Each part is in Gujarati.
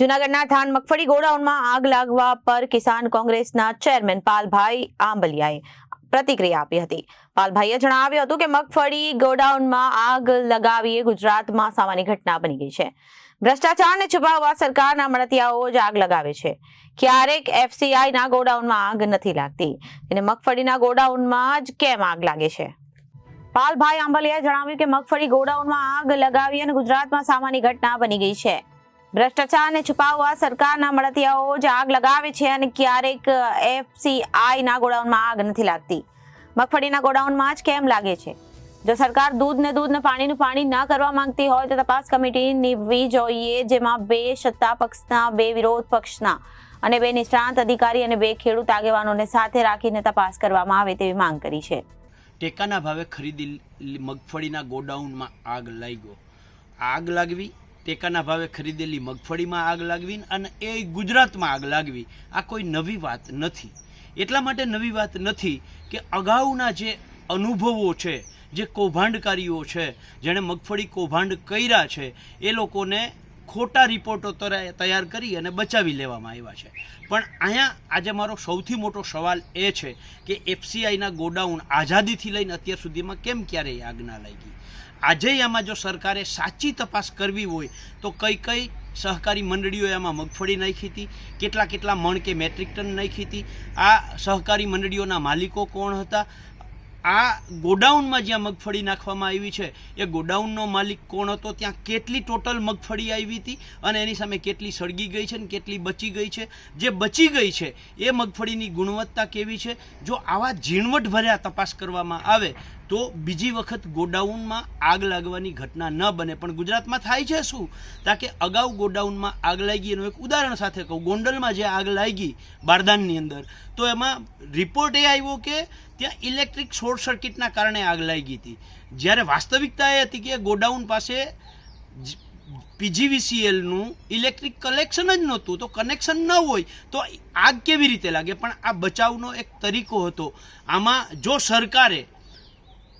જૂનાગઢના થાન મગફળી ગોડાઉનમાં આગ લાગવા પર કિસાન કોંગ્રેસના ચેરમેન પાલભાઈ આંબલિયાએ પ્રતિક્રિયા આપી હતી. પાલભાઈએ જણાવ્યું હતું કે મગફળી ગોડાઉનમાં આગ લગાવી ગુજરાતમાં સામાન્ય ઘટના બની ગઈ છે. ભ્રષ્ટાચારને છુપાવવા સરકારના મળતિયાઓ જ આગ લગાવે છે. ક્યારેક એફસીઆઈના ગોડાઉનમાં આગ નથી લાગતી. અને મગફળીના ગોડાઉનમાં જ કેમ આગ લાગે છે? પાલભાઈ આંબલિયાએ જણાવ્યું કે મગફળી ગોડાઉનમાં આગ લગાવી અને ગુજરાતમાં સામાન્ય ઘટના બની ગઈ છે. ભ્રષ્ટાચારને છુપાવવા સરકારના મળતિયાઓ જ આગ લગાવે છે અને ક્યારેક એફસીઆઈ ના ગોડાઉનમાં આગ નથી લાગતી. મગફળીના ગોડાઉનમાં જ કેમ લાગે છે? જો સરકાર દૂધ ને દૂધ ને પાણીનું પાણી ન કરવા માંગતી હોય તો તપાસ કમિટી નિમવી જોઈએ, જેમાં બે સત્તા પક્ષના, બે વિરોધ પક્ષના અને બે નિષ્ણાંત અધિકારી અને બે ખેડૂત આગેવાનોને સાથે રાખીને તપાસ કરવામાં આવે તેવી માંગ કરી છે. ટેકાના ભાવે ખરીદી મગફળીના ગોડાઉનમાં આગ લાગ્યો. આગ લાગવી ટેકાના ભાવે ખરીદેલી મગફળીમાં આગ લાગવી અને એ ગુજરાતમાં આગ લાગવી, આ કોઈ નવી વાત નથી. એટલા માટે નવી વાત નથી કે અગાઉના જે અનુભવો છે, જે કૌભાંડકારીઓ છે, જેણે મગફળી કૌભાંડ કર્યા છે, એ લોકોને ખોટા રિપોર્ટો તૈયાર કરી અને બચાવી લેવામાં આવ્યા છે. પણ અહીંયા આજે મારો સૌથી મોટો સવાલ એ છે કે એફસીઆઈના ગોડાઉન આઝાદીથી લઈને અત્યાર સુધીમાં કેમ ક્યારેય આગ ના લાગી? આજે આમાં જો સરકારે સાચી તપાસ કરવી હોય, તો કઈ કઈ સહકારી મંડળીઓએ આમાં મગફળી નાખી હતી, કેટલા કેટલા મણ કે મેટ્રિક ટન નાખી હતી, આ સહકારી મંડળીઓના માલિકો કોણ હતા આ ગોડાઉનમાં જ્યાં મગફળી નાખવામાં આવી છે, એ ગોડાઉનનો માલિક કોણ હતો? ત્યાં કેટલી ટોટલ મગફળી આવી હતી અને એની સામે કેટલી સળગી ગઈ છે ને કેટલી બચી ગઈ છે? જે બચી ગઈ છે, એ મગફળીની ગુણવત્તા કેવી છે? જો આવા ઝીણવટ ભર્યા તપાસ કરવામાં આવે, તો બીજી વખત ગોડાઉનમાં આગ લાગવાની ઘટના ન બને. પણ ગુજરાતમાં થાય છે શું? તાકે અગાઉ ગોડાઉનમાં આગ લાગી, એનું એક ઉદાહરણ સાથે કહું. ગોંડલમાં જે આગ લાગી બારદાનની અંદર, તો એમાં રિપોર્ટ એ આવ્યો કે ત્યાં ઇલેક્ટ્રિક શોર્ટ સર્કિટના કારણે આગ લાગી હતી. જ્યારે વાસ્તવિકતા એ હતી કે ગોડાઉન પાસે પીજીવીસીએલનું ઇલેક્ટ્રિક કલેક્શન જ નહોતું, તો કનેક્શન ન હોય તો આગ કેવી રીતે લાગે? પણ આ બચાવનો એક તરીકો હતો. આમાં જો સરકારે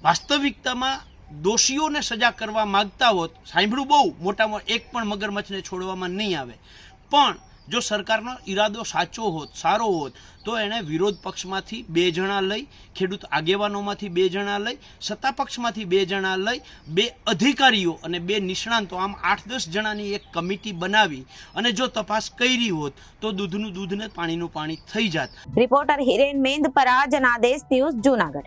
વાસ્તવિકતામાં દોષીઓને સજા કરવા માગતા હોત, સાંભળ્યું બહુ, મોટામાં એક પણ મગરમચ્છને છોડવામાં નહીં આવે. પણ જો સરકારનો ઈરાદો સાચો હોત, સારો હોત, તો એણે વિરોધ પક્ષમાંથી બે જણા લઈ, ખેડૂત આગેવાનોમાંથી બે જણા લઈ, સત્તા પક્ષમાંથી બે જણા લઈ, બે અધિકારીઓ અને બે નિષ્ણાંતો, આમ આઠ દસ જણાની એક કમિટી બનાવી અને જો તપાસ કરી હોત, તો દૂધનું દૂધ ને પાણીનું પાણી થઈ જાત. Reporter Hiren Mendapara Janadesh news Junagadh.